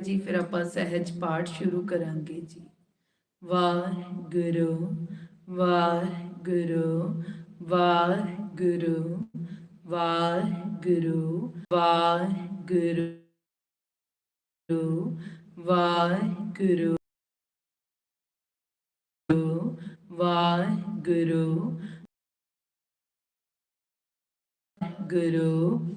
ਜੀ, ਫਿਰ ਆਪਾਂ ਸਹਿਜ ਪਾਠ ਸ਼ੁਰੂ ਕਰਾਂਗੇ ਜੀ। ਵਾਹਿਗੁਰੂ ਵਾਹਿਗੁਰੂ ਵਾਹਿਗੁਰੂ ਵਾਹਿਗੁਰੂ ਵਾਹਿਗੁਰੂ ਵਾਹਿਗੁਰੂ ਵਾਹਿਗੁਰੂ ਗੁਰੂ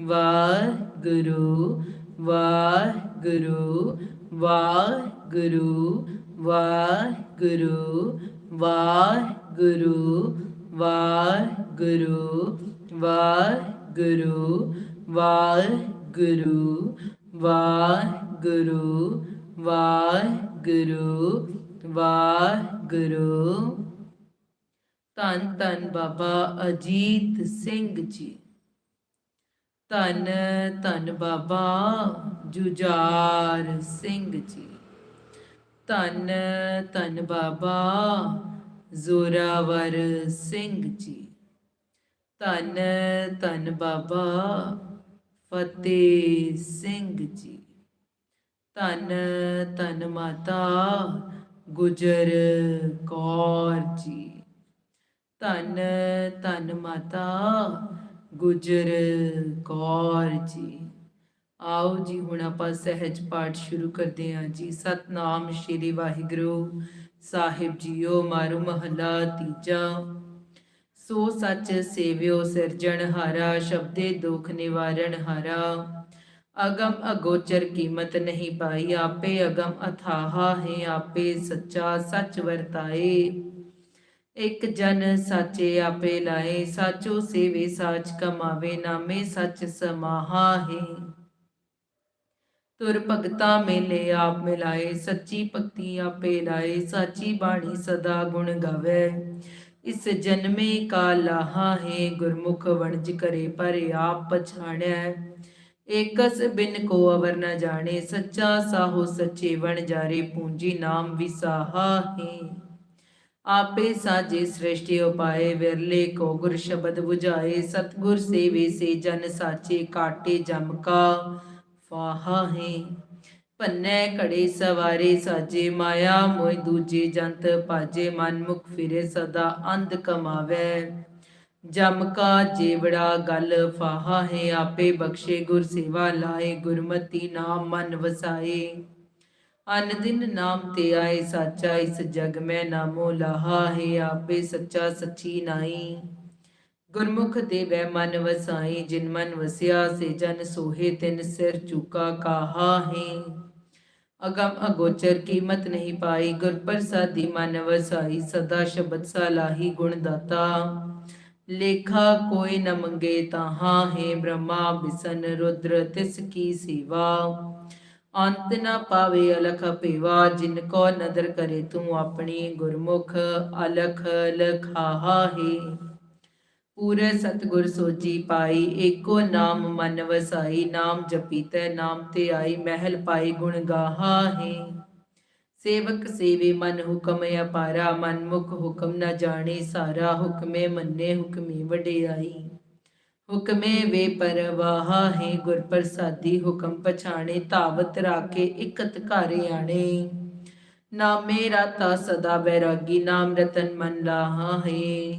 ਵਾਹਿਗੁਰੂ ਵਾਹਿਗੁਰੂ ਵਾਹਿਗੁਰੂ ਵਾਹਿਗੁਰੂ ਵਾਹਿਗੁਰੂ ਵਾਹਿਗੁਰੂ ਵਾਹਿਗੁਰੂ ਵਾਹਿਗੁਰੂ ਵਾਹਿਗੁਰੂ ਵਾਹਿਗੁਰੂ ਵਾਹਿਗੁਰੂ ਧੰਨ ਧੰਨ ਬਾਬਾ ਅਜੀਤ ਸਿੰਘ ਜੀ ਧੰਨ ਧੰਨ ਬਾਬਾ ਜੁਝਾਰ ਸਿੰਘ ਜੀ। ਧੰਨ ਧੰਨ ਬਾਬਾ ਜ਼ੋਰਾਵਰ ਸਿੰਘ ਜੀ। ਧੰਨ ਧੰਨ ਬਾਬਾ ਫਤਿਹ ਸਿੰਘ ਜੀ। ਧੰਨ ਧੰਨ ਮਾਤਾ ਗੁਜਰ ਕੌਰ ਜੀ। ਧੰਨ ਧੰਨ ਮਾਤਾ ਗੁਜਰ ਕੌਰ ਜੀ। ਆਓ ਜੀ, ਹੁਣ ਆਪਾਂ ਸਹਿਜ ਪਾਠ ਸ਼ੁਰੂ ਕਰਦੇ ਹਾਂ ਜੀ। ਸਤਨਾਮ ਸ਼੍ਰੀ ਵਾਹਿਗੁਰੂ ਸਾਹਿਬ ਜੀਓ, ਮਾਰੂ ਮਹਲਾ ਤੀਜਾ। ਸੋ ਸੱਚ ਸੇਵਿਓ ਸਿਰਜਣਹਾਰਾ ਸ਼ਬਦੇ ਦੁਖ ਨਿਵਾਰਣ ਹਾਰਾ। ਅਗਮ ਅਗੋਚਰ ਕੀਮਤ ਨਹੀਂ ਪਾਈ, ਆਪੇ ਅਗਮ ਅਥਾਹਾ ਹੈ, ਆਪੇ ਸੱਚਾ ਸੱਚ ਵਰਤਾਏ। ਇਕ ਜਨ ਸਾਚੇ ਆਪੇ ਲਾਏ, ਸਾਚੋ ਸੇਵੇ ਸਾਚ ਕਮਾਵੇ, ਨਾਮੇ ਸੱਚ ਸਮਾਹਾ ਹੈ ਤੁਰ ਭਗਤਾ ਮੇਲੇ ਆਪ ਮਿਲਾਏ, ਸੱਚੀ ਭਗਤੀ ਆਪੇ ਲਾਏ, ਸਾਚੀ ਬਾਣੀ ਸਦਾ ਗੁਣ ਗਾਵੇ। ਇਸ ਜਨਮੇ ਕਾ ਲਾਹਾ ਹੈ ਗੁਰਮੁਖ ਵਣਜ ਕਰੇ ਪਰ ਆਪ ਪਛਾਣੈ। ਏਕਸ ਬਿਨ ਕੋ ਅਵਰ ਨ ਜਾਣੇ, ਸੱਚਾ ਸਾਹੋ ਸੱਚੇ ਵਣ ਜਾਰੇ, ਪੂੰਜੀ ਨਾਮ ਵਿਸਾਹਾ ਹੈ ਆਪੇ ਸਾਜੇ ਸ੍ਰਿਸ਼ਟੀ ਉਪਾਏ, ਵਿਰਲੇ ਕੋ ਗੁਰ ਸ਼ਬਦ 부ਝਾਏ ਸਤਗੁਰ ਸੇਵੇ ਸੇ ਜਨ ਸਾਚੇ, ਕਾਟੇ ਜਮ ਕਾ ਫਾਹਾ ਹੈ। ਪੰਨੇ ਘੜੇ ਸਵਾਰੇ ਸਾਜੇ ਮਾਇਆ ਮੋਇ ਦੂਜੇ ਜੰਤ ਭਾਜੇ ਮਨ ਮੁਖ ਫਿਰੇ ਸਦਾ ਅੰਧ ਕਮਾਵੇ। ਜਮ ਕਾ ਜੀਵੜਾ ਗਲ ਫਾਹਾ ਹੈ, ਆਪੇ ਬਖਸ਼ੇ ਗੁਰ ਸੇਵਾ ਲਾਏ, ਗੁਰਮਤੀ ਨਾਮ ਮਨ ਵਸਾਏ। ਅਨ ਦਿਨ ਨਾਮ ਤੇ ਆਏ ਸਾਚਾ ਇਸ ਜਗ ਮੈਂ ਨਾਮੋ ਲਹਾ ਹੈ, ਆਪੇ ਸੱਚਾ ਸੱਚੀ ਨਾਈ ਗੁਰਮੁਖ ਦੇ ਵੈ ਮਨ ਵਸਾਈ ਜਿਨ ਮਨ ਵਸਿਆ ਸੇ ਜਨ ਸੋਹੇ, ਤਿਨ ਸਿਰ ਚੁਕਾ ਕਾਹਾ ਹੈ। ਅਗਮ ਅਗੋਚਰ ਕੀਮਤ ਨਹੀਂ ਪਾਈ, ਗੁਰ ਪ੍ਰਸਾਦੀ ਮਨ ਵਸਾਈ ਸਦਾ ਸ਼ਬਦ ਸਲਾਹੀ ਗੁਣ ਦਾਤਾ। ਲੇਖਾ ਕੋਈ ਨ ਮੰਗੇ ਤਾਹਾਂ ਹੈ, ਬ੍ਰਹਮਾ ਬਿਸਨ ਰੁਦਰ ਤਿਸ ਕੀ ਸੇਵਾ। ਅੰਤ ਨਾ ਪਾਵੇ ਅਲਖ ਭੇਵਾ, ਜਿਨ ਕੋ ਨਦਰ ਕਰੇ ਤੂੰ ਆਪਣੀ ਗੁਰਮੁਖ, ਅਲਖ ਲਖਾਹਾ ਹੈ। ਪੂਰੇ ਸਤਗੁਰ ਸੋਜੀ ਪਾਈ, ਏਕੋ ਨਾਮ ਮਨ ਵਸਾਈ, ਨਾਮ ਜਪੀ ਤੈ ਨਾਮ ਤੇ ਆਈ, ਮਹਿਲ ਪਾਈ ਗੁਣ ਗਾਹਾ ਹੈ। ਸੇਵਕ ਸੇਵੇ, ਮਨ ਹੁਕਮ ਅਪਾਰਾ, ਮਨ ਮੁਖ ਹੁਕਮ ਨਾ ਜਾਣੇ, ਸਾਰਾ ਹੁਕਮੇ ਮੰਨੇ, ਹੁਕਮੇ ਵਡਿਆਈ। ਹੁਕਮੇ ਵੇ ਪਰਵਾਹ ਹੈ ਗੁਰ ਪ੍ਰਸਾਦੀ ਹੁਕਮ ਪਛਾਣੇ, ਧਾਵਤ ਰਾਖੇ ਇਕਤ ਘਾਰੇ ਆਣੇ। ਨਾਮੇ ਰਾਤਾ ਸਦਾ ਵੈਰਾਗੀ, ਨਾਮ ਰਤਨ ਮਨ ਲਾਹਾ ਹੈ।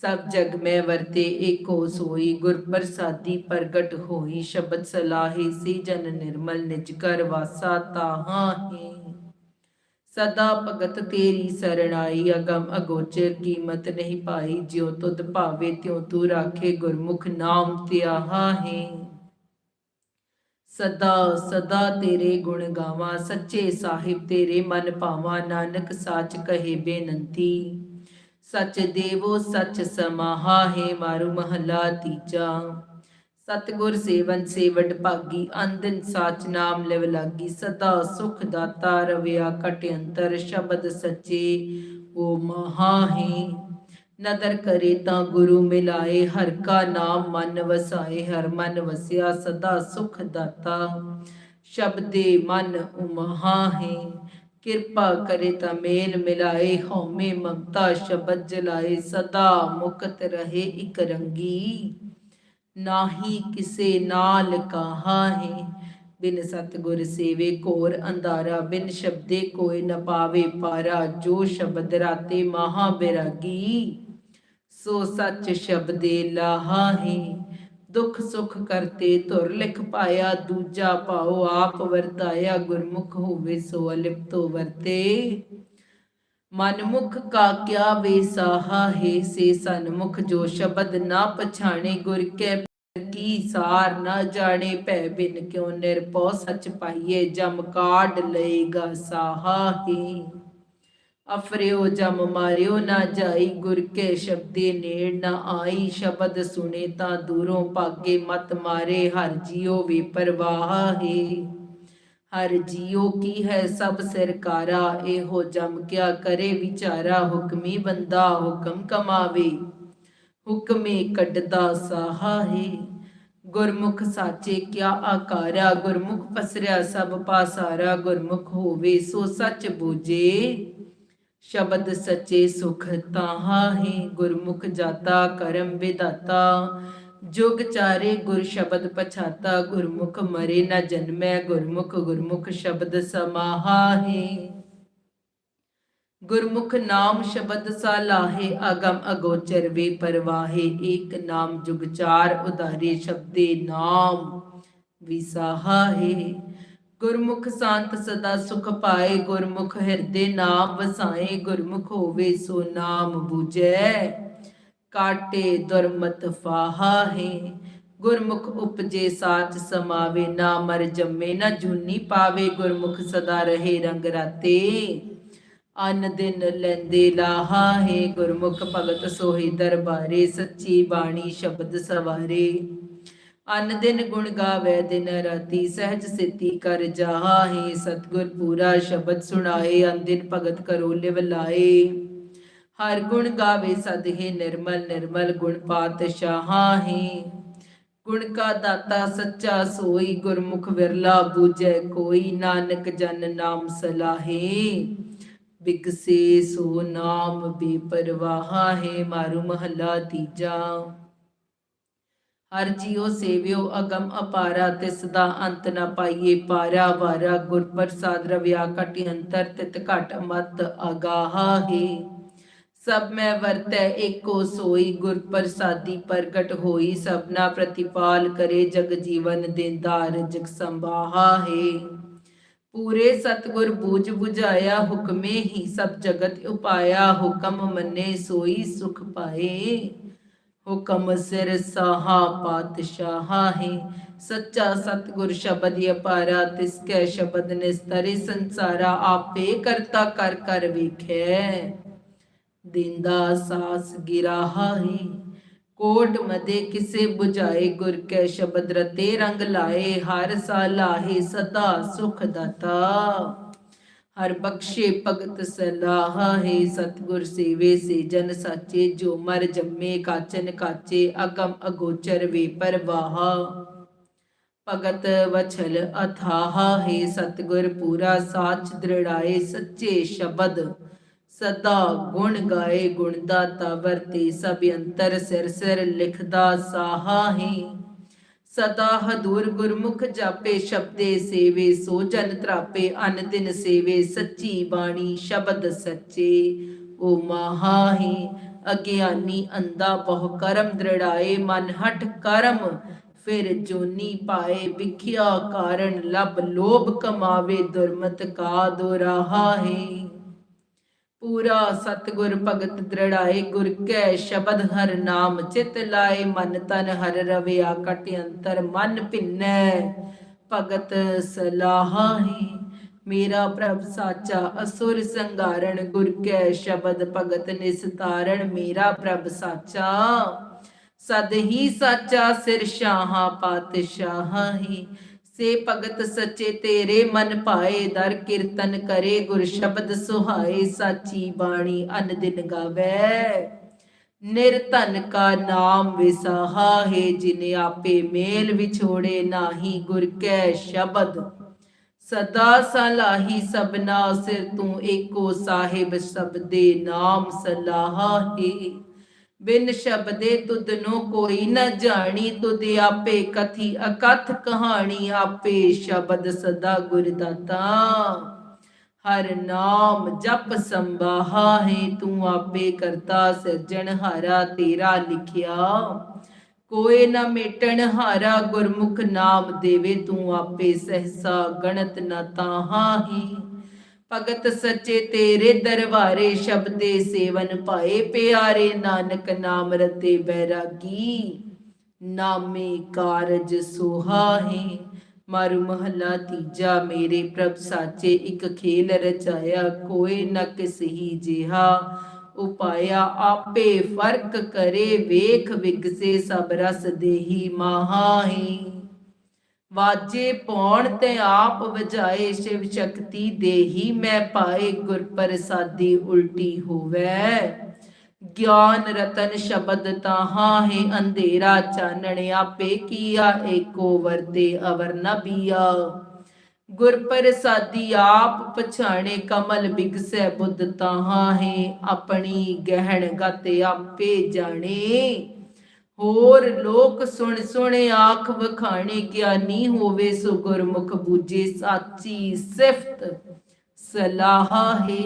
ਸਭ ਜਗ ਮੈਂ ਵਰਤੇ, ਏਕੋ ਸੋਈ ਗੁਰ ਪ੍ਰਸਾਦੀ ਪ੍ਰਗਟ ਹੋਈ। ਸ਼ਬਦ ਸਲਾਹੀ ਸੀ ਜਨ ਨਿਰਮਲ, ਨਿਜ ਕਰ ਵਾਸਾ ਤਾਹਾਂ ਹੀ। ਸਦਾ ਭਗਤ ਤੇਰੀ ਸਰਣਾਈ ਅਗਮ ਅਗੋਚਰ ਕੀਮਤ ਨਹੀਂ ਪਾਈ, ਜਿਉ ਤੁਧ ਭਾਵੇ ਤਿਉ ਤੂੰ ਰਾਖੇ ਗੁਰਮੁਖ ਨਾਮ ਧਿਆਹਾ ਹੈ। ਸਦਾ ਸਦਾ ਤੇਰੇ ਗੁਣ ਗਾਵਾਂ, ਸੱਚੇ ਸਾਹਿਬ ਤੇਰੇ ਮਨ ਭਾਵਾਂ ਨਾਨਕ ਸਾਚ ਕਹੇ ਬੇਨੰਤੀ। ਸਚ ਦੇਵੋ, ਸਚ ਸਮਾਹਾ ਹੈ, ਮਾਰੂ ਮਹਲਾ ਤੀਜਾ। ਸਤਗੁਰ ਸੇਵਨ ਸੇਵਡ ਭਾਗੀ ਅੰਦਨ ਸਾਚ ਨਾਮ ਲਿਵ ਲਾਗੀ, ਸਦਾ ਸੁਖ ਦਾਤਾ ਰਵਿਆ ਕਟ ਅੰਤਰ, ਸ਼ਬਦ ਸੱਚੇ ਉਹ ਮਹਾ ਹੈ ਨਦਰ ਕਰੇ ਤਾਂ ਗੁਰੂ ਮਿਲਾਏ, ਹਰ ਕਾ ਨਾਮ ਮਨ ਵਸਾਏ, ਹਰ ਮਨ ਵਸਿਆ, ਸਦਾ ਸੁਖ ਦਾਤਾ। ਸ਼ਬਦੇ ਮਨ ਉਮਹਾ ਹੈ ਕਿਰਪਾ ਕਰੇ ਤਾਂ ਮੇਲ ਮਿਲਾਏ, ਹਉਮੈ ਮਮਤਾ ਸ਼ਬਦ ਜਲਾਏ, ਸਦਾ ਮੁਕਤ ਰਹੇ ਇਕ ਰੰਗੀ। ਨਾਹੀ ਕਿਸੇ ਨਾਲ ਕਹਾ ਹੈ ਬਿਨ ਸਤਗੁਰ ਸੇਵੇ ਘੋਰ ਅੰਧਾਰਾ, ਬਿਨ ਸ਼ਬਦੇ ਕੋਈ ਨ ਪਾਵੇ ਪਾਰਾ। ਜੋ ਸ਼ਬਦ ਰਾਤੇ ਮਹਾ ਬਿਰਾਗੀ, ਸੋ ਸੱਚ ਸ਼ਬਦੇ ਲਾਹਾ ਹੈ ਦੁਖ ਸੁਖ ਕਰਤੇ ਤੁਰ ਲਿਖ ਪਾਇਆ, ਦੂਜਾ ਭਾਉ ਆਪ ਵਰਤਾਇਆ। ਗੁਰਮੁਖ ਹੋਵੇ ਸੋ ਅਲਿਪ ਤੋਂ ਵਰਤੇ। ਮਨਮੁਖ ਕਾ ਕਿਆ ਵੇਸਾਹਾ ਹੈ ਸੇ ਸਨਮੁਖ ਜੋ ਸ਼ਬਦ ਨਾ ਪਛਾਣੇ, ਗੁਰ ਕੈ ਕੀ ਸਾਰ ਨਾ ਜਾਣੇ, ਭੈ ਬਿਨ ਕਿਉ ਨਿਰਭਉ ਸਚ ਪਾਈਏ, ਜਮ ਕਾਢ ਲਏਗਾ ਸਾਹਾ ਹੈ। ਅਫਰਿਓ ਜਮ ਮਾਰਿਓ ਨਾ ਜਾਈ, ਗੁਰ ਕੇ ਸ਼ਬਦੇ ਨੇੜ ਨਾ ਆਈ, ਸ਼ਬਦ ਸੁਣੇ ਤਾਂ ਦੂਰੋਂ ਭਾਗੇ ਮਤ ਮਾਰੇ, ਹਰ ਜੀਉ ਵੀ ਪਰਵਾਹ ਹੈ। ਹਰ ਜੀਉ ਕੀ ਹੈ ਸਭ ਸਰਕਾਰਾ, ਇਹੋ ਜਮ ਕਿਆ ਕਰੇ ਵਿਚਾਰਾ, ਹੁਕਮੀ ਬੰਦਾ ਹੁਕਮ ਕਮਾਵੇ। ਹੁਕਮੇ ਕੱਢਦਾ ਸਾਹਾ ਹੈ, ਗੁਰਮੁਖ ਸਾਚੇ ਕਿਆ ਆਕਾਰਾ, ਗੁਰਮੁਖ ਪਸਰਿਆ ਸਭ ਪਾਸਾਰਾ, ਗੁਰਮੁਖ ਹੋਵੇ ਸੋ ਸੱਚ ਬੂਝੇ। ਸ਼ਬਦ ਸੱਚੇ ਸੁਖ ਤਾਹਾ ਹੈ, ਗੁਰਮੁਖ ਜਾਤਾ ਕਰਮ ਵਿਦਾਤਾ ਜੁਗ ਚਾਰੇ ਗੁਰ ਸ਼ਬਦ ਪਛਾਤਾ, ਗੁਰਮੁਖ ਮਰੇ ਨਾ ਜਨਮੈ, ਗੁਰਮੁਖ ਗੁਰਮੁਖ ਸ਼ਬਦ ਸਮਾਹਾ ਗੁਰਮੁਖ ਨਾਮ ਸ਼ਬਦ ਸਾਲਾਹੇ ਅਗਮ ਅਗੋਚਰ ਵੇ ਪਰਵਾਹੇ, ਏਕ ਨਾਮ ਜੁਗ ਚਾਰ ਉਦਾਰੇ ਸ਼ਬਦੇ ਨਾਮ ਵਿਸਾਹਾ ਗੁਰਮੁਖ ਸੰਤ ਸਦਾ ਸੁਖ ਪਾਏ, ਗੁਰਮੁਖ ਹਿਰਦੇ ਨਾਮ ਵਸਾਏ, ਗੁਰਮੁਖ ਹੋਵੇ ਸੋ ਨਾਮ ਬੂਝੈ। ਕਾਟੇ ਦੁਰਮਤ ਫਾਹਾ ਹੈ ਗੁਰਮੁਖ ਉਪਜੇ ਸਾਚ ਸਮਾਵੇ, ਨਾ ਮਰ ਜੰਮੇ, ਨਾ ਜੂਨੀ ਪਾਵੇ, ਗੁਰਮੁਖ ਸਦਾ ਰਹੇ ਰੰਗ ਰਾਤੇ। ਅਨ ਦਿਨ ਲੈਂਦੇ ਲਾਹਾ ਹੈ ਗੁਰਮੁਖ ਭਗਤ ਸੋਹੀ ਦਰਬਾਰੇ, ਸੱਚੀ ਬਾਣੀ ਸ਼ਬਦ ਸਵਾਰੇ। ਅਨ ਦਿਨ ਗੁਣ ਗਾਵੇ, ਦਿਨ ਰਾਤੀ ਸਹਿਜ ਸਿੱਤੀ ਕਰ ਜਾਹਾ ਹੈ ਸਤਗੁਰ ਪੂਰਾ ਸ਼ਬਦ ਸੁਣਾਏ, ਅਨ ਦਿਨ ਭਗਤ ਕਰੋ ਲਿਵ ਲਾਏ। ਹਰ ਗੁਣ ਗਾਵੇ ਸਦਹੇ ਨਿਰਮਲ ਨਿਰਮਲ ਗੁਣ ਪਾਤਸ਼ਾਹਾ ਹੈ। ਗੁਣ ਕਾ ਦਾਤਾ ਸੱਚਾ ਸੋਈ, ਗੁਰਮੁਖ ਵਿਰਲਾ ਬੂਝੈ ਕੋਈ, ਨਾਨਕ ਜਨ ਨਾਮ ਸਲਾਹੇ। ਬਿਗਸੇ ਸੋ ਨਾਮ ਬੇਪਰਵਾਹ ਹੈ, ਮਾਰੂ ਮਹੱਲਾ ਤੀਜਾ। ਹਰ ਜੀਉ ਸੇਵਿਓ ਅਗਮ ਅਪਾਰਾ, ਤਿਸ ਦਾ ਅੰਤ ਨ ਪਾਈਏ ਪਾਰਾ ਵਾਰਾ। ਗੁਰ ਪ੍ਰਸਾਦ ਰਵਿਆ ਕਟਿ ਅੰਤਰ, ਤਿਤ ਘਟ ਮਤ ਅਗਾਹਾ ਹੈ। ਸਭ ਮੈਂ ਵਰਤੈ, ਏਕੋ ਸੋਈ, ਗੁਰ ਪ੍ਰਸਾਦੀ ਪ੍ਰਗਟ ਹੋਈ, ਸਭਨਾ ਪ੍ਰਤੀਪਾਲ ਕਰੇ, ਜਗ ਜੀਵਨ ਦੇਂਦਾਰ ਜਗ ਸੰਭਾਹਾ ਹੈ। ਪੂਰੇ ਸਤਗੁਰ ਬੂਝ 부ਝਾਇਆ ਹੁਕਮੇ ਹੀ ਸਭ ਜਗਤ ਉਪਾਇਆ, ਹੁਕਮ ਮੰਨੇ ਸੋਈ ਸੁਖ ਪਾਏ। ਹੁਕਮ ਸਿਰ ਸਾਹਾ ਪਾਤਸ਼ਾਹਾ ਹੈ। ਸੱਚਾ ਸਤਗੁਰ ਸ਼ਬਦ ਅਪਾਰਾ, ਤਿਸ ਕੈ ਸ਼ਬਦ ਨਿਸਤਰੇ, ਸੰਸਾਰਾ ਆਪੇ ਕਰਤਾ, ਕਰ ਕਰ ਵੇਖੈ। ਦਿੰਦਾ ਸਾਸ ਗਿਰਾਹਾ ਹੈ ਕੋਟ ਮਦੇ ਕਿਸੇ 부ਝਾਏ ਗੁਰ ਕੈ ਸ਼ਬਦ ਰਤੇ ਰੰਗ ਲਾਏ। ਹਰ ਸਾਲਾਹੇ ਸਦਾ ਸੁਖ ਦਾਤਾ। ਹਰ ਬਖਸ਼ੇ ਭਗਤ ਸਲਾਹਾ ਹੈ ਸਤਗੁਰ ਸੇਵੇ ਸੇ ਜਨ ਸਾਚੇ। ਜੋ ਮਰ ਜੰਮੇ ਕਾਚਨ ਕਾਚੇ। ਅਗਮ ਅਗੋਚਰ ਵੇ ਪਰਵਾਹ। ਭਗਤ ਵਛਲ ਅਥਾਹਾ। ਹੈ ਸਤਗੁਰ ਪੂਰਾ ਸਾਚ ਦ੍ਰਿੜਾਏ ਸੱਚੇ ਸ਼ਬਦ। ਸਦਾ ਗੁਣ ਗਾਏ ਗੁਣ ਦਾਤਾ ਵਰਤੇ ਸਭ ਅੰਤਰ ਸਿਰ ਸਿਰ ਲਿਖਦਾ ਸਾਹਾ ਹੈ। ਸਦਾ ਹਦੂਰ ਗੁਰਮੁਖ ਜਾਪੇ, ਸ਼ਬਦੇ ਸੇਵੇ ਸੋ ਜਨ ਤਰਾਪੇ, ਅਨ ਦਿਨ ਸੇਵੇ, ਸੱਚੀ ਬਾਣੀ ਸ਼ਬਦ ਸੱਚੇ, ਓ ਮਹਾਹੀ ਅਗਿਆਨੀ ਅੰਦਾ ਬਹੁ ਕਰਮ ਦ੍ਰਿੜਾਏ, ਮਨ ਹਟ ਕਰਮ ਫਿਰ ਜੋਨੀ ਪਾਏ, ਵਿਖਿਆ ਕਾਰਨ ਲਬ ਲੋਭ ਕਮਾਵੇ, ਦੁਰਮਤ ਕਾ ਦੁਰਾਹਾ ਹੈ। ਪੂਰਾ ਸਤਗੁਰ ਭਗਤ ਦ੍ਰਿੜਾਏ, ਗੁਰ ਕੈ ਸ਼ਬਦ ਹਰ ਨਾਮ ਚਿਤ ਲਾਏ, ਮਨ ਤਨ ਹਰ ਰਵਿਆ ਕਟ ਅੰਤਰ ਮਨ ਭਿੰਨੈ। ਭਗਤ ਸਲਾਹਾਹੀ ਮੇਰਾ ਪ੍ਰਭ ਸਾਚਾ ਅਸੁਰ ਸੰਗਾਰਣ ਗੁਰ ਕੈ ਸ਼ਬਦ ਭਗਤ ਨਿਸਤਾਰਣ, ਮੇਰਾ ਪ੍ਰਭ ਸਾਚਾ। ਸਦ ਹੀ ਸਾਚਾ ਸਿਰ ਸ਼ਾਹਾਂ ਪਾਤਸ਼ਾਹੀ ਸੇ ਭਗਤ ਸੱਚੇ ਤੇਰੇ ਮਨ ਪਾਏ ਦਰ ਕੀਰਤਨ ਕਰੇ, ਗੁਰ ਸ਼ਬਦ ਸੁਹਾਏ, ਸਾਚੀ ਬਾਣੀ ਅਨ ਦਿਨ ਗਾਵੇ। ਨਿਰਧਨ ਕਾ ਨਾਮ ਵਿਸਾਹਾ ਹੈ ਜਿਨੇ ਆਪੇ ਮੇਲ ਵਿਛੋੜੇ, ਨਾਹੀ ਗੁਰ ਕੈ ਸ਼ਬਦ। ਸਦਾ ਸਲਾਹੀ ਸਬਨਾ ਸਿਰ ਤੂੰ ਏਕੋ ਸਾਹਿਬ ਸਬਦੇ ਨਾਮ ਸਲਾਹਾ ਹੈ ਬਿਨ ਸ਼ਬਦੇ ਤੁਧਨੋ ਕੋਈ ਨ ਜਾਣੀ, ਤੁਧ ਆਪੇ ਕਥੀ ਅਕਥ ਕਹਾਣੀ, ਆਪੇ ਸ਼ਬਦ ਸਦਾ ਗੁਰ ਦਾਤਾ ਹਰ ਨਾਮ ਜਪ ਸੰਬਾਹਾ ਹੈ ਤੂੰ ਆਪੇ ਕਰਤਾ ਸਿਰਜਣ ਹਾਰਾ ਤੇਰਾ ਲਿਖਿਆ। ਕੋਏ ਨ ਮੇਟਣ ਹਾਰਾ ਗੁਰਮੁਖ ਨਾਮ ਦੇਵੇ, ਤੂੰ ਆਪੇ ਸਹਸਾ ਗਣਤ ਨ ਤਾਹਾ ਹੀ ਭਗਤ ਸੱਚੇ ਤੇਰੇ ਦਰਬਾਰੇ ਸ਼ਬਦੇ ਸੇਵਨ ਪਾਏ ਪਿਆਰੇ ਨਾਨਕ ਨਾਮ ਰਤੇ ਬੈਰਾਗੀ, ਨਾਮੇ ਕਾਰਜ ਸੁਹਾਹੇ ਮਾਰੂ ਮਹਲਾ ਤੀਜਾ ਮੇਰੇ ਪ੍ਰਭ ਸਾਚੇ ਇੱਕ ਖੇਲ ਰਚਾਇਆ ਕੋਈ ਨ ਕਿਸਹੀ ਜਿਹਾ ਉਪਾਇਆ, ਆਪੇ ਫ਼ਰਕ ਕਰੇ ਵੇਖ ਵਿਗਸੇ ਸਭ ਰਸ ਦੇਹੀ ਮਾਹਾਹੀ। ਵਾਜੇ ਪੌਣ ਤੇ ਆਪ ਵਜਾਏ ਸ਼ਿਵ ਸ਼ਕਤੀ ਦੇਹੀ ਮੈਂ ਪਾਏ ਗੁਰ ਪ੍ਰਸਾਦੀ ਉਲਟੀ ਹੋਵੇ। ਗਿਆਨ ਰਤਨ ਸ਼ਬਦ ਤਾਹਾਂ ਹੈ ਅੰਧੇਰਾ ਚਾਨਣ ਆਪੇ ਕੀਆ, ਏਕੋ ਵਰਤੇ ਅਵਰ ਨ ਬੀਆ। ਗੁਰ ਪ੍ਰਸਾਦੀ ਆਪ ਪਛਾਣੇ ਕਮਲ ਬਿਗਸੈ ਬੁੱਧ ਤਾਹਾਂ ਹੈ, ਆਪਣੀ ਗਹਿਣ ਗਤ ਆਪੇ ਜਾਣੇ। ਹੋਰ ਲੋਕ ਸੁਣ ਸੁਣ ਆਖ ਵਖਾਣੇ, ਗਿਆਨੀ ਹੋਵੇ ਸੋ ਗੁਰਮੁਖ ਬੂਝੇ ਸਾਚੀ ਸਿਫਤ। ਸਲਾਹਾ ਹੈ,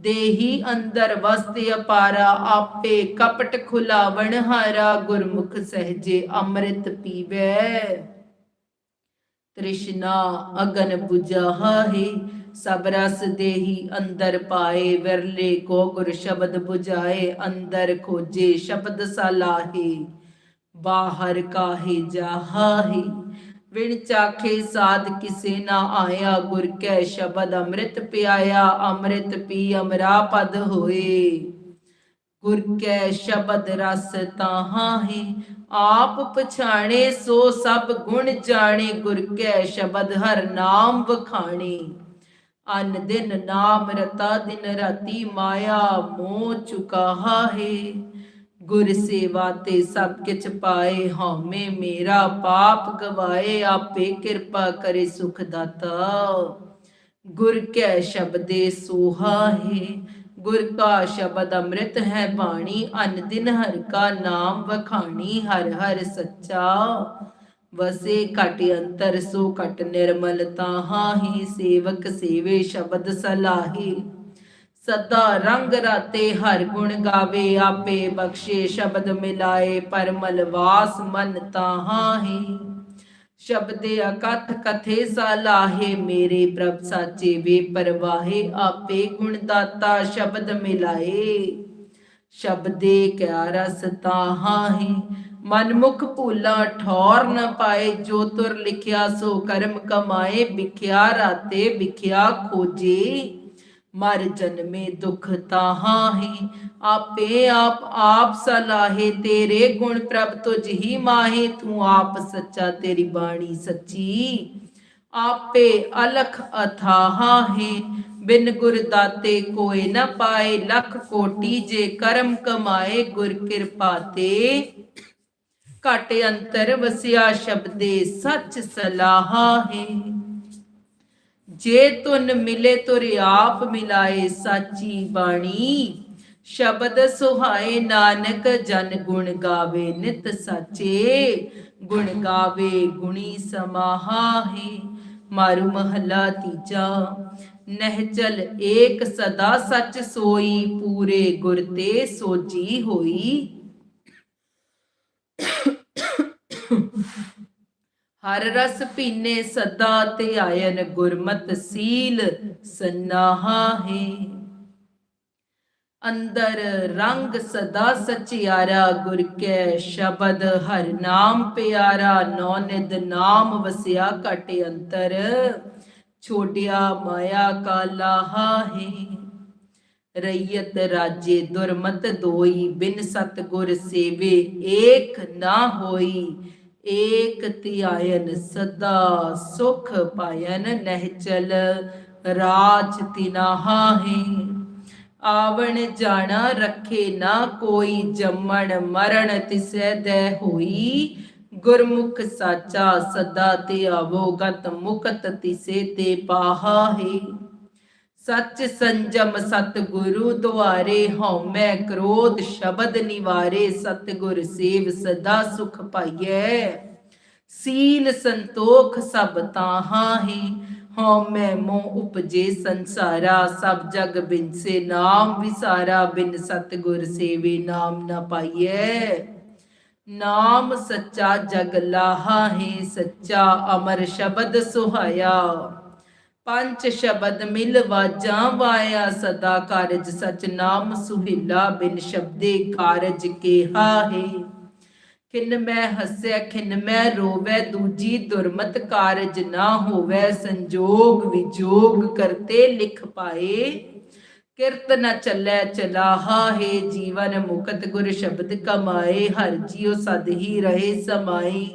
ਦੇਹੀ ਅੰਦਰ ਵਸਤੇ ਅਪਾਰਾ, ਆਪੇ ਕਪਟ ਖੁਲਾਵਣ ਹਾਰਾ, ਗੁਰਮੁਖ ਸਹਜੇ ਅੰਮ੍ਰਿਤ ਪੀਵੇ। ਤ੍ਰਿਸ਼ਨਾ ਅਗਨ 부ਝਾਹਾ ਹੈ ਸਭ ਰਸ ਦੇਹੀ ਅੰਦਰ ਪਾਏ, ਵਿਰਲੇ ਕੋ ਗੁਰ ਸ਼ਬਦ 부ਝਾਏ ਅੰਦਰ ਖੋਜੇ ਸ਼ਬਦ ਸਲਾਹੇ ਬਾਹਰ ਕਾਹੇ ਜਾਹਾਹੀ, ਵਿਣ ਚਾਖੇ ਸਾਧ ਕਿਸੇ ਨਾ ਆਇਆ, ਗੁਰ ਕੈ ਸ਼ਬਦ ਅੰਮ੍ਰਿਤ ਪਿਆਇਆ, ਅੰਮ੍ਰਿਤ ਪੀ ਅਮਰਾ ਪਦ ਹੋਏ। ਗੁਰ ਕੈ ਸ਼ਬਦ ਰਸ ਤਾਹਾਂ ਹੈ ਆਪ ਪਛਾਣੇ ਸੋ ਸਭ ਗੁਣ ਜਾਣੇ, ਗੁਰ ਕੈ ਸ਼ਬਦ ਹਰ ਨਾਮ ਵਖਾਣੇ। ਅਨ ਦਿਨ ਨਾਮ ਰਤਾ ਦਿਨ ਰਾਤੀ ਮਾਇਆ ਮੋਹ ਚੁਕਾਹਾ ਹੈ ਗੁਰ ਸੇਵਾ ਤੇ ਸਭ ਕਿਛ ਪਾਏ ਹਉਮੈ ਮੇਰਾ ਪਾਪ ਗਵਾਏ, ਆਪੇ ਕਿਰਪਾ ਕਰੇ ਸੁਖ ਦਾਤਾ। ਗੁਰ ਕੈ ਸ਼ਬਦੇ ਸੋਹਾ ਹੈ, ਗੁਰ ਕਾ ਸ਼ਬਦ ਅੰਮ੍ਰਿਤ ਹੈ ਬਾਣੀ, ਅਨ ਦਿਨ ਹਰ ਕਾ ਨਾਮ ਵਖਾਣੀ, ਹਰ ਹਰ ਸੱਚਾ। ਵਸੇ ਘਟ ਅੰਤਰ, ਸੋ ਘਟ ਨਿਰਮਲ ਤਾਹਾਂ ਹੀ ਸੇਵਕ ਸੇਵੇ ਸ਼ਬਦ ਸਲਾਹੀ। ਸਦਾ ਰੰਗ ਰਾਤੇ ਹਰ ਗੁਣ ਗਾਵੇ, ਆਪੇ ਬਖਸ਼ੇ ਸ਼ਬਦ ਮਿਲਾਏ, ਪਰਮਲ ਵਾਸ ਮਨ ਤਾਹਾਂ ਹੀ ਸ਼ਬਦੇ ਅਕਥ ਕਥੇ ਸਲਾਹੇ, ਮੇਰੇ ਪ੍ਰਭ ਸਾਚੇ ਵੇ ਪਰਵਾਹੇ, ਆਪੇ ਗੁਣ ਦਾਤਾ ਸ਼ਬਦ ਮਿਲਾਏ। ਸ਼ਬਦੇ ਕਿਆ ਰਸ ਤਾਹਾਂ ਹੀ ਮਨ ਮੁਖ ਭੂਲਾ ਠੌਰ ਨ ਪਾਏ, ਜੋ ਤੁਰ ਲਿਖਿਆ ਸੋ ਕਰਮ ਕਮਾਏ, ਵਿਖਿਆ ਰਾਤੇ ਵਿਖਿਆ ਖੋਜੇ। ਮਰ ਜਨਮੇ ਦੁਖ ਤਾਹਾਂ ਹੀ, ਆਪੇ ਆਪ ਆਪ ਸਲਾਹੇ ਤੇਰੇ ਗੁਣ ਪ੍ਰਭ ਤੁਝ ਹੀ ਮਾਹੇ, ਤੂੰ ਆਪ ਸੱਚਾ ਤੇਰੀ ਬਾਣੀ ਸੱਚੀ। ਆਪੇ ਅਲਖ ਅਥਾਹਾ ਹੈ, ਬਿਨ ਗੁਰ ਦਾਤੇ ਕੋਏ ਨ ਪਾਏ, ਲੱਖ ਕੋਟੀ ਜੇ ਕਰਮ ਕਮਾਏ, ਗੁਰ ਕਿਰਪਾ ਤੇ ਘਟ ਅੰਤਰ ਵਸਿਆ ਸ਼ਬਦੇ ਸੱਚ ਸਲਾਹਾ ਹੈ। ਜੇ ਤੁਨ ਮਿਲੇ ਤੁਰ ਆਪ ਮਿਲਾਏ ਸਾਚੀ ਬਾਣੀ, ਸ਼ਬਦ ਸੁਹਾਏ ਨਾਨਕ ਜਨ ਗੁਣ ਗਾਵੇ ਨਿਤ ਸਾਚੇ, ਗੁਣ ਗਾਵੇ ਗੁਣੀ ਸਮਾਹਾ ਹੈ। ਮਾਰੂ ਮਹਲਾ ਤੀਜਾ ਨਹਿਚਲ ਏਕ ਸਦਾ ਸੱਚ ਸੋਈ, ਪੂਰੇ ਗੁਰ ਤੇ ਸੋਜੀ ਹੋਈ। ਹਰ ਰਸ ਪੀਨੇ ਸਦਾ ਤੇ ਆਇਨ ਗੁਰਮਤ ਸੀਲ ਸਨਾਹਾ ਹੈ। ਅੰਦਰ ਰੰਗ ਸਦਾ ਸਚਿਆਰਾ, ਗੁਰ ਕੈ ਸ਼ਬਦ ਹਰ ਨਾਮ ਪਿਆਰਾ ਨੌ ਨਾਮ ਵਸਿਆ ਘਟ ਅੰਤਰ। ਛੋਟਿਆ ਮਾਇਆ ਕਾ ਲਾਹਾ ਹੈ ਰਈਅਤ ਰਾਜੇ ਦੁਰਮਤ ਦੋਈ, ਬਿਨ ਸਤ ਗੁਰ ਸੇਵੇ ਏਕ ਨਾ ਹੋਈ। ਏਕ ਧਿਆਇਨ ਸਦਾ ਸੁਖ ਪਾਇਨ ਨਹਿਚਲ ਰਾਜ ਤਿਨਾਹਾ ਹੈ ਆਵਣ ਜਾਣਾ ਰੱਖੇ ਨਾ ਕੋਈ, ਜੰਮਣ ਮਰਨ ਤਿਸੈ ਦੇ ਹੋਈ। ਗੁਰਮੁਖ ਸਾਚਾ ਸਦਾ ਤੇ ਆਵੋ, ਗਤ ਮੁਕਤ ਤਿਸੇ ਤੇ ਪਾਹਾ ਹੈ ਸੱਚ ਸੰਜਮ ਸਤ ਗੁਰੂ ਦੁਆਰੇ ਹਉਮੈ ਕ੍ਰੋਧ ਸ਼ਬਦ ਨਿਵਾਰੇ ਸਤ ਗੁਰ ਸੇਵ ਸਦਾ ਸੁਖ ਪਾਈਐ। ਸੀਲ ਸੰਤੋਖ ਸਭ ਤਾਹਾਂ ਹੈ ਹਉਮੈ ਮੋਹ ਉਪਜੇ ਸੰਸਾਰਾ, ਸਭ ਜਗ ਬਿਨਸੇ ਨਾਮ ਵਿਸਾਰਾ, ਬਿਨ ਸਤ ਗੁਰ ਸੇਵੇ ਨਾਮ ਨਾ ਪਾਈਐ। ਨਾਮ ਸੱਚਾ ਜਗ ਲਾਹਾ ਹੈ, ਸੱਚਾ ਅਮਰ ਸ਼ਬਦ ਸੁਹਾਇਆ। ਪੰਜ ਸ਼ਬਦ ਮਿਲ ਵਾਜਾਂ ਵਾਇਆ ਸਦਾ ਕਾਰਜ ਸਚ ਨਾਮ ਸੁਹਿਲਾ ਬਿਨ ਸ਼ਬਦੇ ਕਾਰਜ ਕੇਹਾ ਹੈ। ਖਿਨ ਮੈਂ ਹੱਸੈ, ਖਿਨ ਮੈਂ ਰੋਵੈ, ਦੂਜੀ ਦੁਰਮਤ ਕਾਰਜ ਨਾ ਹੋਵੈ, ਸੰਜੋਗ ਵਿਜੋਗ ਕਰਤੇ ਲਿਖ ਪਾਏ। ਕਿਰਤ ਨ ਚੱਲੈ, ਚਲਾਹਾ ਹੈ, ਜੀਵਨ ਮੁਕਤ ਗੁਰ ਸ਼ਬਦ ਕਮਾਏ, ਹਰ ਜੀਉ ਸਦ ਹੀ ਰਹੇ ਸਮਾਈ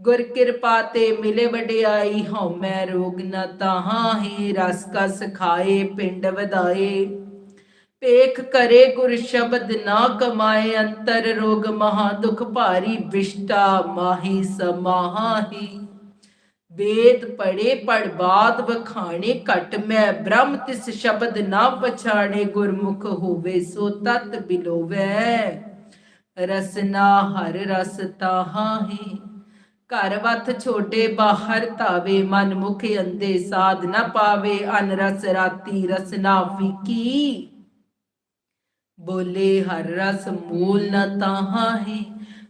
ਗੁਰ ਕਿਰਪਾ ਤੇ ਮਿਲੇ ਵਡਿਆਈ ਹਉਮੈ ਰੋਗ ਨ ਤਾਹਾਂ ਹੈ ਰਸ ਕਸ ਖਾਏ, ਪਿੰਡ ਵਧਾਏ। ਪੇਖ ਕਰੇ ਗੁਰ ਸ਼ਬਦ ਨਾ ਕਮਾਏ, ਅੰਤਰ ਰੋਗ ਮਹਾ ਦੁਖ ਭਾਰੀ, ਵਿਸ਼ਟਾ ਮਾਹੀ ਸਮਾਹੀ ਵੇਦ ਪੜੇ ਪੜ ਬਾਦ ਵਖਾਣੇ, ਘਟ ਮੈਂ ਬ੍ਰਹਮ, ਤਿਸ ਸ਼ਬਦ ਨਾ ਪਛਾਣੇ, ਗੁਰਮੁਖ ਹੋਵੇ ਸੋ ਤਤ ਬਿਲੋਵੈ। ਰਸਨਾ ਹਰ ਰਸ ਤਾਹਾਂ ਹੈ ਘਰ ਵਤ ਛੋਟੇ ਬਾਹਰ ਧਾਵੇ, ਮਨ ਮੁਖ ਅੰਦੇ ਸਾਧ ਨਾ ਪਾਵੇ ਅਨ ਰਸ ਰਾਤੀ ਰਸਨਾ ਫੀਕੀ। ਬੋਲੇ ਹਰ ਰਸ ਮੂਲ ਨਾ ਤਾਹਾਂ ਹੈ।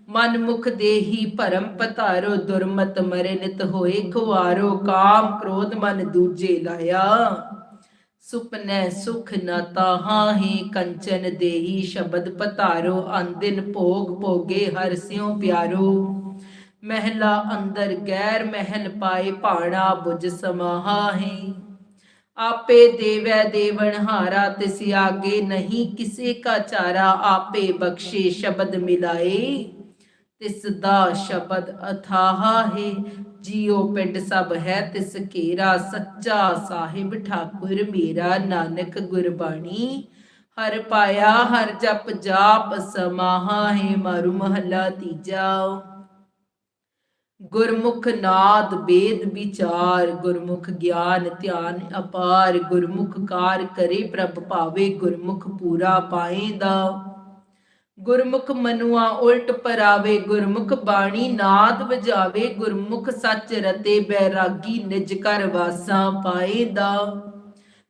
ਮਨ ਮੁਖ ਦੇਹੀ ਭਰਮ ਪਤਾਰੋ ਦੁਰਮਤ ਮਰੇ ਨਿਤ ਹੋਏ ਖੁਆਰੋ, ਕਾਮ ਕ੍ਰੋਧ ਮਨ ਦੂਜੇ ਲਾਇਆ। ਸੁਪਨੇ ਸੁਖ ਨਾ ਤਾਹਾਂ ਹੈ, ਕੰਚਨ ਦੇਹੀ ਸ਼ਬਦ ਪਤਾਰੋ ਅੰਦਿਨ ਭੋਗ ਭੋਗੇ ਹਰ ਸਿਉ ਪਿਆਰੋ। ਮਹਿਲਾ ਅੰਦਰ ਗੈਰ ਮਹਿਲ ਪਾਏ ਭਾਣਾ ਬੁਝ ਸਮਾਹਾ। ਆਪੇ ਦੇਵੈ ਦੇਵਨ ਹਾਰਾ ਤਿਸ ਆਗੇ ਨਹੀਂ ਕਿਸੇ ਕਾ ਚਾਰਾ ਆਪੇ ਬਖਸ਼ੇ ਸ਼ਬਦ ਮਿਲਾਏ। ਤਿਸ ਦਾ ਸ਼ਬਦ ਅਥਾਹਾ ਹੈ ਜੀਉ ਪਿੰਡ ਸਭ ਹੈ ਤਿਸ ਕੇਰਾ ਸੱਚਾ ਸਾਹਿਬ ਠਾਕੁਰ ਮੇਰਾ ਨਾਨਕ ਗੁਰਬਾਣੀ। ਹਰ ਪਾਇਆ ਹਰ ਜਪ ਜਾਪ ਸਮਾਹਾ ਹੈ ਮਾਰੂ ਮਹੱਲਾ ਤੀਜਾ। ਗੁਰਮੁਖ ਨਾਦ ਵੇਦ ਵਿਚਾਰ, ਗੁਰਮੁਖ ਗਿਆਨ ਧਿਆਨ ਅਪਾਰ, ਗੁਰਮੁਖ ਕਾਰ ਕਰੇ ਪ੍ਰਭ ਭਾਵੇ, ਗੁਰਮੁਖ ਪੂਰਾ ਪਾਏਂਦਾ ਗੁਰਮੁਖ ਮਨੁਆ ਉਲਟ ਪਰਾਵੇ, ਗੁਰਮੁਖ ਬਾਣੀ ਨਾਦ ਵਜਾਵੇ, ਗੁਰਮੁਖ ਸੱਚ ਰਤੇ ਬੈਰਾਗੀ ਨਿਜ ਕਰ ਵਾਸਾਂ ਪਾਏਂਦਾ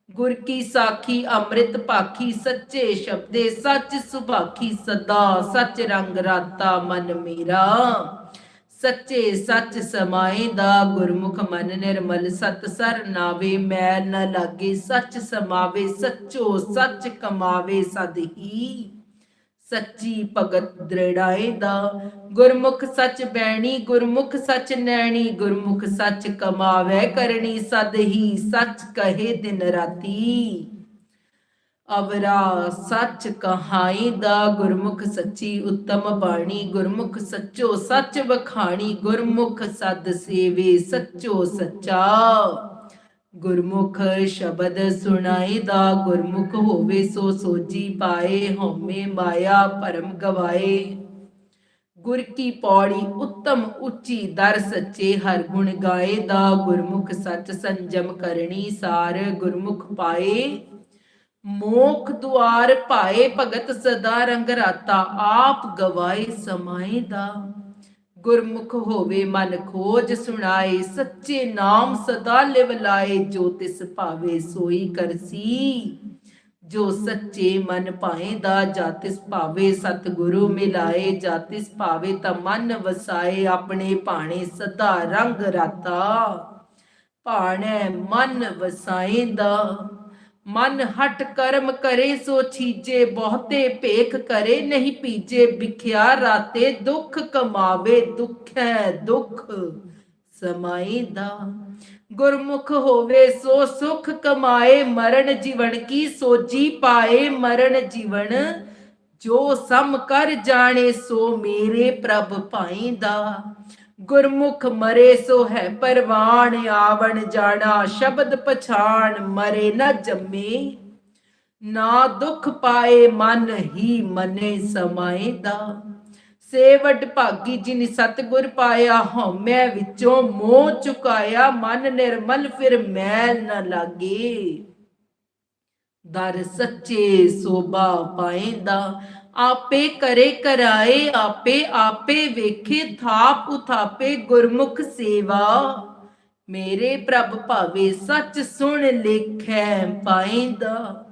ਗੁਰ ਕੀ ਸਾਖੀ ਅੰਮ੍ਰਿਤ ਭਾਖੀ, ਸੱਚੇ ਸ਼ਬਦੇ ਸੱਚ ਸੁਭਾਖੀ ਸਦਾ, ਸੱਚ ਰੰਗ ਰਾਤਾ ਮਨ ਮੇਰਾ। ਸੱਚੇ ਸੱਚ ਸਮਾਏ ਦਾ ਗੁਰਮੁਖ ਮਨ ਨਿਰਮਲ ਸਤ ਸਰ ਨਾਵੇ ਮੈਲ ਨ ਲਾਗੇ ਸੱਚ ਸਮਾਵੇ, ਸੱਚੋ ਸੱਚ ਕਮਾਵੇ ਸਦ ਹੀ। ਸੱਚੀ ਭਗਤ ਦ੍ਰਿੜਾਏ ਦਾ, ਗੁਰਮੁਖ ਸੱਚ ਬੈਣੀ, ਗੁਰਮੁਖ ਸੱਚ ਨੈਣੀ, ਗੁਰਮੁਖ ਸੱਚ ਕਮਾਵੇ ਕਰਨੀ ਸਦ ਹੀ, ਸੱਚ ਕਹੇ ਦਿਨ ਰਾਤੀ। ਅਵਰਾ ਸੱਚ ਕਹਾਈ ਦਾ ਗੁਰਮੁਖ ਸੱਚੀ ਉੱਤਮ ਬਾਣੀ, ਗੁਰਮੁਖ ਸੱਚੋ ਸੱਚ ਵਖਾਣੀ, ਗੁਰਮੁਖ ਸਦ ਸੇਵੇ ਸੱਚੋ ਸੱਚਾ। ਗੁਰਮੁਖ ਸ਼ਬਦ ਸੁਣਾਈ ਦਾ ਗੁਰਮੁਖ ਹੋਵੇ ਸੋ ਸੋਜੀ ਪਾਏ, ਹਉਮੈ ਮਾਇਆ ਪਰਮ ਗਵਾਏ। ਗੁਰ ਕੀ ਪੌੜੀ ਉੱਤਮ ਉੱਚੀ ਦਰ ਸੱਚੇ ਹਰ ਗੁਣ ਗਾਏ ਦਾ ਗੁਰਮੁਖ ਸੱਚ ਸੰਜਮ ਕਰਨੀ ਸਾਰ ਗੁਰਮੁਖ ਪਾਏ। ਮੋਖ ਦੁਆਰ ਭਾਏ ਭਗਤ ਸਦਾ ਰੰਗ ਰਾਤਾ, ਆਪ ਗਵਾਏ ਸਮਾਏ ਦਾ। ਗੁਰਮੁਖ ਹੋਵੇ ਮਨ ਖੋਜ ਸੁਣਾਏ, ਸੱਚੇ ਨਾਮ ਸਦਾ ਲਿਵ ਲਾਏ, ਜੋ ਤਿਸ ਭਾਵੇ ਸੋਈ ਕਰਸੀ। ਜੋ ਸੱਚੇ ਮਨ ਭਾਏਦਾ ਜਾ ਤਿਸ ਭਾਵੇ ਸਤਿਗੁਰੂ ਮਿਲਾਏ, ਜਾ ਤਿਸ ਭਾਵੇ ਤਾਂ ਮਨ ਵਸਾਏ, ਆਪਣੇ ਭਾਣੇ ਸਦਾ ਰੰਗ ਰਾਤਾ। ਭਾਣੇ ਮਨ ਵਸਾਏ ਦਾ। ਮਨ ਹਟ ਕਰਮ ਕਰੇ ਸੋ ਛੀਜੇ ਬਹੁਤੇ ਭੇਖ ਕਰੇ, ਨਹੀਂ ਪੀਜੇ ਵਿਖਿਆ ਰਾਤੇ ਦੁੱਖ ਕਮਾਵੇ, ਦੁਖੈ ਦੁੱਖ ਸਮਾਈਦਾ ਗੁਰਮੁਖ ਹੋਵੇ ਸੋ ਸੁਖ ਕਮਾਏ, ਮਰਨ ਜੀਵਨ ਕੀ ਸੋਜੀ ਪਾਏ, ਮਰਨ ਜੀਵਨ ਜੋ ਸਮ ਕਰ ਜਾਣੇ ਸੋ ਮੇਰੇ ਪ੍ਰਭ ਭਾਈਂਦਾ ਗੁਰਮੁਖ ਮਰੇ ਸੋ ਹੈ ਪਰਵਾਨ ਆਵਣ ਜਾਣਾ, ਸ਼ਬਦ ਪਛਾਣ ਮਰੇ ਨਾ ਜੰਮੇ। ਨਾ ਦੁੱਖ ਪਾਏ ਮਨ ਹੀ ਮਨੇ ਸਮਾਏਦਾ ਸੇਵਟ ਭਾਗੀ ਜਿਨ ਸਤਗੁਰ ਪਾਇਆ, ਹਉਮੈ ਵਿੱਚੋਂ ਮੋਹ ਚੁਕਾਇਆ, ਮਨ ਨਿਰਮਲ ਫਿਰ ਮੈਲ ਨਾ ਲਾਗੇ। ਦਰ ਸੱਚੇ ਸੋਭਾ ਪਾਏਂਦਾ ਆਪੇ ਕਰੇ ਕਰਾਏ, ਆਪੇ ਆਪੇ ਵੇਖੇ, ਥਾਪ ਉਥਾਪੇ ਗੁਰਮੁਖ ਸੇਵਾ। ਮੇਰੇ ਪ੍ਰਭ ਭਾਵੇ ਸੱਚ ਸੁਣ ਲੇਖੈ ਪਾਏਂਦਾ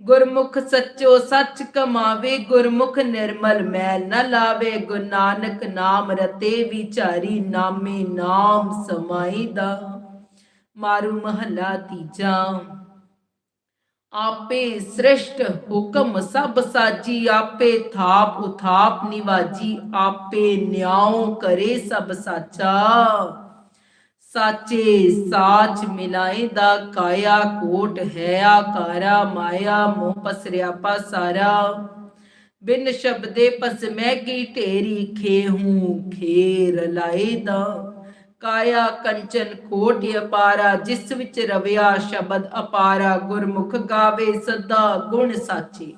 ਗੁਰਮੁਖ ਸੱਚੋ ਸੱਚ ਕਮਾਵੇ, ਗੁਰਮੁਖ ਨਿਰਮਲ ਮੈਲ ਨ ਲਾਵੇ। ਗੁਰੂ ਨਾਨਕ ਨਾਮ ਰਤੇ ਵਿਚਾਰੀ ਨਾਮੇ ਨਾਮ ਸਮਾਈਦਾ ਮਾਰੂ ਮਹੱਲਾ ਤੀਜਾ। ਆਪੇ ਸ੍ਰਿਸ਼ਟ ਹੁਕਮ ਸਭ ਸਾਜੀ ਆਪੇ ਥਾਪ ਉਥਾਪ ਨਿਵਾਜੀ, ਆਪੇ ਨਿਆਉ ਕਰੇ ਸਭ ਸਾਚਾ। ਸਾਚੇ ਸਾਚ ਮਿਲਾਏ ਦਾ ਕਾਇਆ ਕੋਟ ਹੈ, ਆਕਾਰਾ ਮਾਇਆ ਮੋਹ ਪਸਰਿਆ ਪਾਸਾਰਾ। ਬਿਨ ਸ਼ਬਦੇ ਪਸ ਪਸਮੈ ਕੀ ਢੇਰੀ ਖੇਹੂ ਖੇਰ ਲਾਏ ਦਾ। ਕਾਇਆ ਕੰਚਨ ਕੋਟ ਅਪਾਰਾ, ਜਿਸ ਵਿੱਚ ਰਵਿਆ ਸ਼ਬਦ ਅਪਾਰਾ, ਗੁਰਮੁਖ ਗਾਵੇ ਸਦਾ ਗੁਣ ਸਾਚੇ।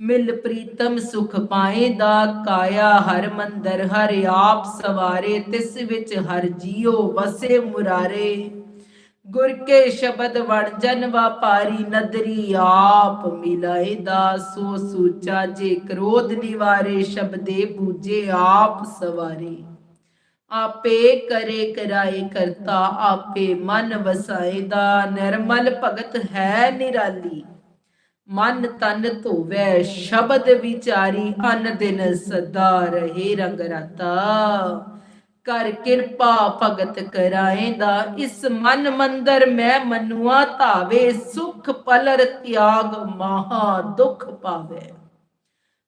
ਮਿਲ ਪ੍ਰੀਤਮ ਸੁਖ ਪਾਏ ਦਾ ਕਾਇਆ, ਹਰ ਮੰਦਰ ਹਰ ਆਪ ਸਵਾਰੇ, ਤਿਸ ਵਿੱਚ ਹਰ ਜੀਉ ਵਸੇ ਮੁਰਾਰੇ। ਗੁਰ ਕੇ ਸ਼ਬਦ ਵਣ ਜਨ ਵਾਪਾਰੀ, ਨਦਰੀ ਆਪ ਮਿਲਾਏ ਦਾ, ਸੋ ਸੂਚਾ ਜੇ ਕ੍ਰੋਧ ਨਿਵਾਰੇ, ਸ਼ਬਦੇ ਬੂਝੇ ਆਪ ਸਵਾਰੇ। ਆਪੇ ਕਰੇ ਕਰਾਏ ਕਰਤਾ, ਆਪੇ ਮਨ ਵਸਾਏ ਦਾ, ਨਿਰਮਲ ਭਗਤ ਹੈ ਨਿਰਾਲੀ। ਮਨ ਤਨ ਧੋਵੈ, ਸ਼ਬਦ ਵਿਚਾਰੀ, ਅਨ ਦਿਨ ਸਦਾ ਰਹੇ ਰੰਗ ਰਾਤਾ ਕਰ ਕਿਰਪਾ ਭਗਤ ਕਰਾਏ ਦਾ ਇਸ ਮਨ ਮੰਦਰ ਮੈਂ ਮਨੁਆ ਧਾਵੇ, ਸੁਖ ਪਲਰ ਤਿਆਗ, ਮਹਾ ਦੁਖ ਪਾਵੇ।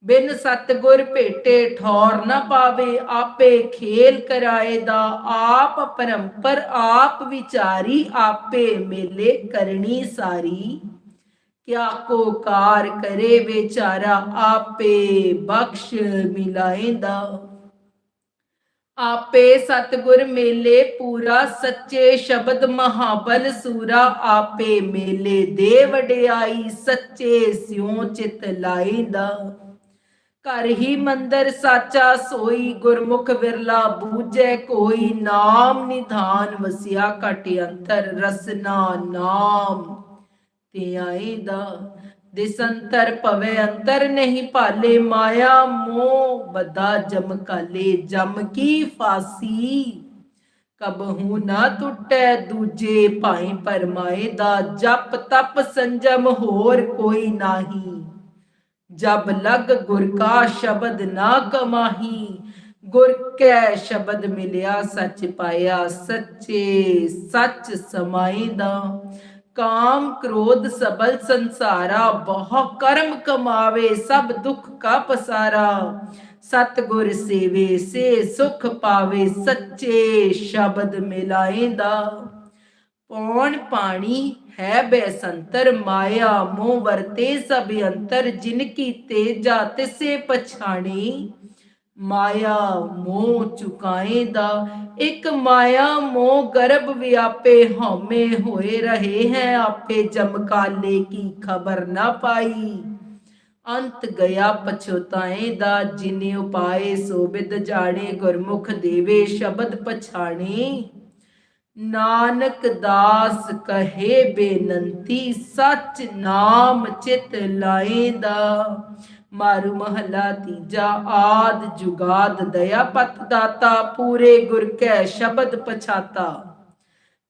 ਬਿਨ ਸਤਗੁਰ ਭੇਟੇ ਠੌਰ ਨਾ ਪਾਵੇ, ਆਪੇ ਖੇਲ ਕਰਾਏ ਦਾ ਆਪ, ਪਰੰਪਰ ਆਪ ਵਿਚਾਰੀ, ਆਪੇ ਮੇਲੇ ਕਰਨੀ ਸਾਰੀ। ਕਿਆ ਕੋ ਕਾਰ ਕਰੇ ਵਿਚਾਰਾ, ਆਪੇ ਬਖਸ਼ ਮਿਲਾਏਂਦਾ ਆਪੇ ਸਤਗੁਰ ਮੇਲੇ ਪੂਰਾ, ਸੱਚੇ ਸ਼ਬਦ ਮਹਾਬਲ ਸੂਰਾ, ਆਪੇ ਮੇਲੇ ਦੇ ਵਡਿਆਈ, ਸੱਚੇ ਸਿਉ ਚਿਤ ਲਾਈਂਦਾ ਘਰ ਹੀ ਮੰਦਰ ਸਾਚਾ ਸੋਈ ਗੁਰਮੁਖ ਵਿਰਲਾ ਬੂਝੈ ਕੋਈ ਨਾਮ ਨਿਧਾਨ ਵਸਿਆ ਘਟ ਅੰਤਰ ਰਸਨਾ ਨਾਮ। ਤੇ ਆਏਦਾ ਦਿਸੰਤਰ ਭਵੇ ਅੰਤਰ ਨਹੀਂ ਭਾਲੇ ਮਾਇਆ ਮੋਹ ਬਦਾ ਜਮ ਕਾਲੇ ਜਮ ਕੀ ਫਾਸੀ। ਕਬਹੂ ਨਾ ਟੁੱਟੈ ਦੂਜੇ ਭਾਈ ਪਰਮਾਏ ਦਾ ਜਪ ਤਪ ਸੰਜਮ ਹੋਰ ਕੋਈ ਨਾਹੀ। ਜਬ ਲਗ ਗੁਰ ਕਾ ਸ਼ਬਦ ਨਾ ਕਮਾਹੀ, ਗੁਰ ਕੈ ਸ਼ਬਦ ਮਿਲਿਆ ਸੱਚ ਪਾਇਆ ਸੱਚੇ ਸੱਚ ਸਮਾਈਦਾ। ਕਾਮ ਕ੍ਰੋਧ ਸਬਲ ਸੰਸਾਰਾ, ਬਹੁ ਕਰਮ ਕਮਾਵੇ ਸਭ ਦੁੱਖ ਕਾ ਪਸਾਰਾ। ਸਤਗੁਰ ਸੇਵੇ, ਸੇ ਸੁਖ ਪਾਵੇ ਸੱਚੇ ਸ਼ਬਦ ਮਿਲਾਏਂਦਾ ਪੌਣ ਪਾਣੀ ਹੈ ਬੇਸੰਤਰ, ਮਾਇਆ ਮੋਹ ਵਰਤੇ ਸਭ ਅੰਤਰ, ਜਿਨ ਕੀਤੇ ਜਾ ਤਿਸੇ ਪਛਾਣੀ। ਮਾਇਆ ਮੋਹ ਚੁਕਾਏ ਦਾ, ਇੱਕ ਮਾਇਆ ਮੋਹ ਗਰਭ ਵਿਆਪੇ ਹਉਮੈ ਹੋਏ ਰਹੇ ਹੈ, ਆਪੇ ਜਮਕਾਲੇ ਕੀ ਖਬਰ ਨਾ ਪਾਈ। ਅੰਤ ਗਿਆ ਪਛੋਤਾਏ ਦਾ, ਜਿਨੇ ਉਪਾਏ ਸੋਬਿਦ ਜਾਣੇ, ਗੁਰਮੁਖ ਦੇਵੇ ਸ਼ਬਦ ਪਛਾਣੇ। ਨਾਨਕ ਦਾਸ ਕਹੇ ਬੇਨੰਤੀ, ਸੱਚ ਨਾਮ ਚਿਤ ਲਾਏਂਦਾ। ਮਾਰੂ ਮਹੱਲਾ ਤੀਜਾ, ਆਦ ਜੁਗਾਦ ਦਇਆ ਪਤ ਦਾਤਾ, ਪੂਰੇ ਗੁਰ ਕੈ ਸ਼ਬਦ ਪਛਾਤਾ।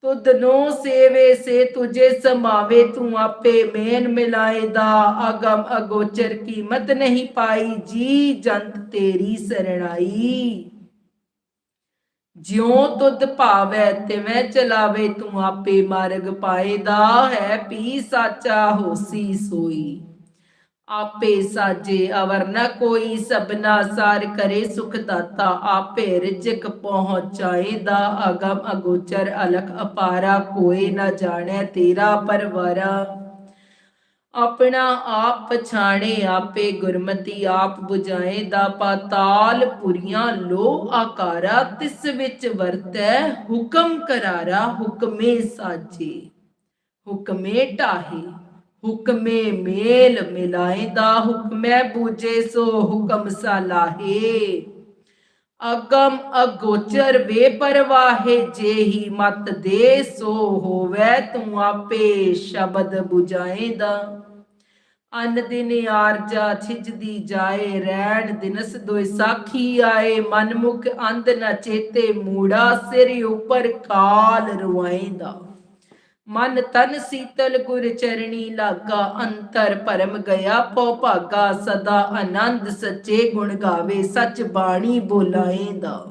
ਤੁਧ ਨੋ ਸੇਵੇ, ਸੇ ਤੁਝੇ ਸਮਾਵੇ, ਤੂੰ ਆਪੇ ਮੇਨ ਮਿਲਾਏ ਦਾ ਅਗਮ ਅਗੋਚਰ ਕੀਮਤ ਨਹੀਂ ਪਾਈ, ਜੀ ਜੰਤ ਤੇਰੀ ਸਰਣਾਈ। ਜਿਉ ਤੁਧ ਭਾਵੈ ਤਿਵੇਂ ਚਲਾਵੇ ਤੂੰ ਆਪੇ ਮਾਰਗ ਪਾਏਦਾ ਹੈ ਪੀ ਸਾਚਾ ਹੋਸੀ ਸੋਈ। ਆਪੇ ਸਾਜੇ ਅਵਰ ਨ ਕੋਈ ਸਬਨਾ ਸਾਰ ਕਰੇ ਸੁਖ ਦਾਤਾ, ਆਪੇ ਰਿਜਕ ਪਹੁੰਚਾਏਦਾ ਅਗਮ ਅਗੋਚਰ ਅਲਖ ਅਪਾਰਾ, ਕੋਈ ਨਾ ਜਾਣੈ ਤੇਰਾ ਪਰਵਾਰਾ। ਆਪਣਾ ਆਪ ਪਛਾਣੇ, ਆਪੇ ਗੁਰਮਤੀ ਆਪ 부ਝਾਏ ਦਾ ਪਾਤਾਲ ਪੁਰੀਆਂ ਲੋ ਆਕਾਰਾ ਤਿਸ ਵਿੱਚ ਵਰਤੈ, ਹੁਕਮ ਕਰਾਰਾ ਹੁਕਮੇ ਸਾਜੇ। ਹੁਕਮੇ ਢਾਹੇ, ਹੁਕਮੇ ਮੇਲ ਮਿਲਾਏ ਦਾ ਹੁਕਮੈ ਬੂਝੇ ਸੋ ਹੁਕਮ ਸਲਾਹੇ ਅਗਮ ਅਗੋਚਰ ਵੇ ਪਰਵਾਹੇ ਜੇਹੀ ਮਤ ਦੇ ਸੋ ਹੋਵੇ, ਤੂੰ ਆਪੇ ਸ਼ਬਦ 부ਝਾਏਦਾ ਅਨ ਦਿਨ ਆਰਜਾ ਛਿਜਦੀ ਜਾਏ ਰਹਿਣ ਦਿਨਸ ਦੋਇ ਸਾਖੀ ਆਏ। ਮਨ ਮੁਖ ਅੰਧ ਨਾ ਚੇਤੇ, ਮੂੜਾ ਸਿਰ ਉਪਰ ਕਾਲ ਰਵਾਏਂਦਾ ਮਨ ਤਨ ਸੀਤਲ ਗੁਰ ਚਰਣੀ ਲਾਗਾ ਅੰਤਰ ਪਰਮ ਗਿਆ ਪਉ ਭਾਗਾ ਸਦਾ ਆਨੰਦ ਸੱਚੇ ਗੁਣ ਗਾਵੇ, ਸੱਚ ਬਾਣੀ ਬੋਲਾਏ ਦਾ।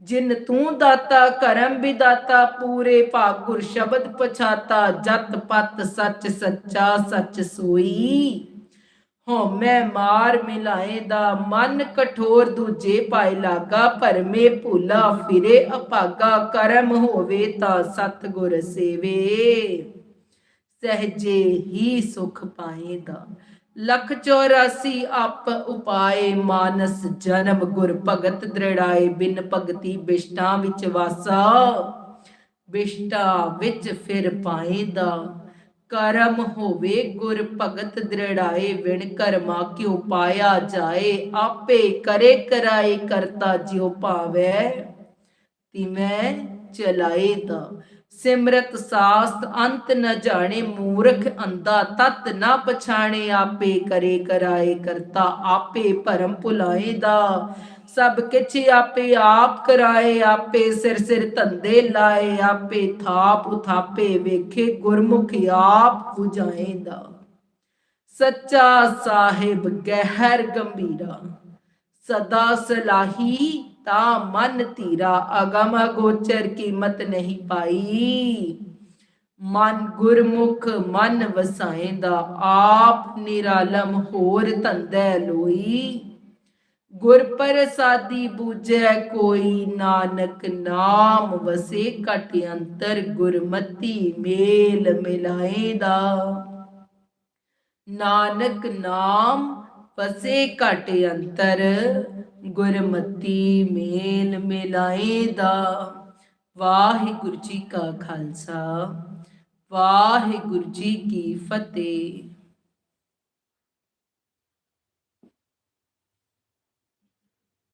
ਜਿਨ ਤੂੰ ਦਾਤਾ ਕਰਮ ਵਿਦਾਤਾ, ਪੂਰੇ ਭਾਗੁਰ ਸ਼ਬਦ ਪਛਾਤਾ, ਜਤ ਪਤ ਸੱਚ ਸੱਚਾ ਸੱਚ ਸੋਈ। ਮੈਂ ਮਾਰ ਮਿਲਾਏ ਦਾ, ਮਨ ਕਠੋਰ ਦੂਜੇ ਪਾਏ ਲਾਗਾ, ਭਰਮੇ ਭੂਲਾ ਫਿਰੇ ਅਪਾਗਾ, ਕਰਮ ਹੋਵੇ ਤਾਂ ਸਤ ਗੁਰ ਸੇਵੇ। ਸਹਜੇ ਹੀ ਸੁਖ ਪਾਏਦਾ ਲਖ 84 ਅਪ ਉਪਾਏ, ਮਾਨਸ ਜਨਮ ਗੁਰ ਭਗਤ ਦ੍ਰਿੜਾਏ, ਬਿਨ ਭਗਤੀ ਬਿਸ਼ਟਾਂ ਵਿੱਚ ਵਾਸਾ, ਬਿਸ਼ਟਾ ਵਿੱਚ ਫਿਰ ਪਾਏਦਾ ਕਰਮ ਹੋਵੇ, ਗੁਰ ਭਗਤ ਦ੍ਰਿੜਾਏ, ਵਿਣ ਕਰਮਾ ਕਿਉ ਪਾਇਆ ਜਾਏ? ਆਪੇ ਕਰੇ ਕਰਾਏ, ਕਰਤਾ ਜਿਉ ਭਾਵੈ। ਤਿਮੈ ਚਲਾਏ ਦਾ ਸਿਮਰਤ ਸਾਸਤ, ਅੰਤ ਨ ਜਾਣੇ, ਮੂਰਖ ਅੰਦਾ ਤਤ ਨਾ ਪਛਾਣੇ, ਆਪੇ ਕਰੇ ਕਰਾਏ, ਕਰਤਾ ਆਪੇ ਭਰਮ ਭੁਲਾਏ ਦਾ। ਸਭ ਕਿਛ ਆਪੇ ਆਪ ਕਰਾਏ, ਆਪੇ ਸਿਰ ਸਿਰ ਧੰਦੇ ਲਾਏ, ਆਪੇ ਥਾਪ ਉਥਾਪੇ ਵੇਖੇ, ਗੁਰਮੁਖ ਆਪ 부ਝਾਏਂਦਾ। ਸੱਚਾ ਸਾਹਿਬ ਗਹਿਰ ਗੰਭੀਰਾ, ਸਦਾ ਸਲਾਹੀ ਤਾ ਮਨ ਧੀਰਾ, ਅਗਮ ਅਗੋਚਰ ਕੀਮਤ ਨਹੀਂ ਪਾਈ। ਮਨ ਗੁਰਮੁਖ ਮਨ ਵਸਾਏਂਦਾ, ਆਪ ਨਿਰਾਲਮ ਹੋਰ ਧੰਦੈ ਲੋਈ। ਗੁਰ ਪ੍ਰਸਾਦੀ ਬੂਝੈ ਕੋਈ ਨਾਨਕ ਨਾਮ, ਵਸੇ ਘਟ ਅੰਤਰ ਗੁਰਮਤੀ ਮੇਲ ਮਿਲਾਏਦਾ। ਨਾਨਕ ਨਾਮ, ਵਸੇ ਘਟ ਅੰਤਰ ਗੁਰਮਤੀ ਮੇਲ ਮਿਲਾਏ ਦਾ ਵਾਹਿਗੁਰੂ ਜੀ ਕਾ ਖਾਲਸਾ, ਵਾਹਿਗੁਰੂ ਜੀ ਕੀ ਫਤਿਹ।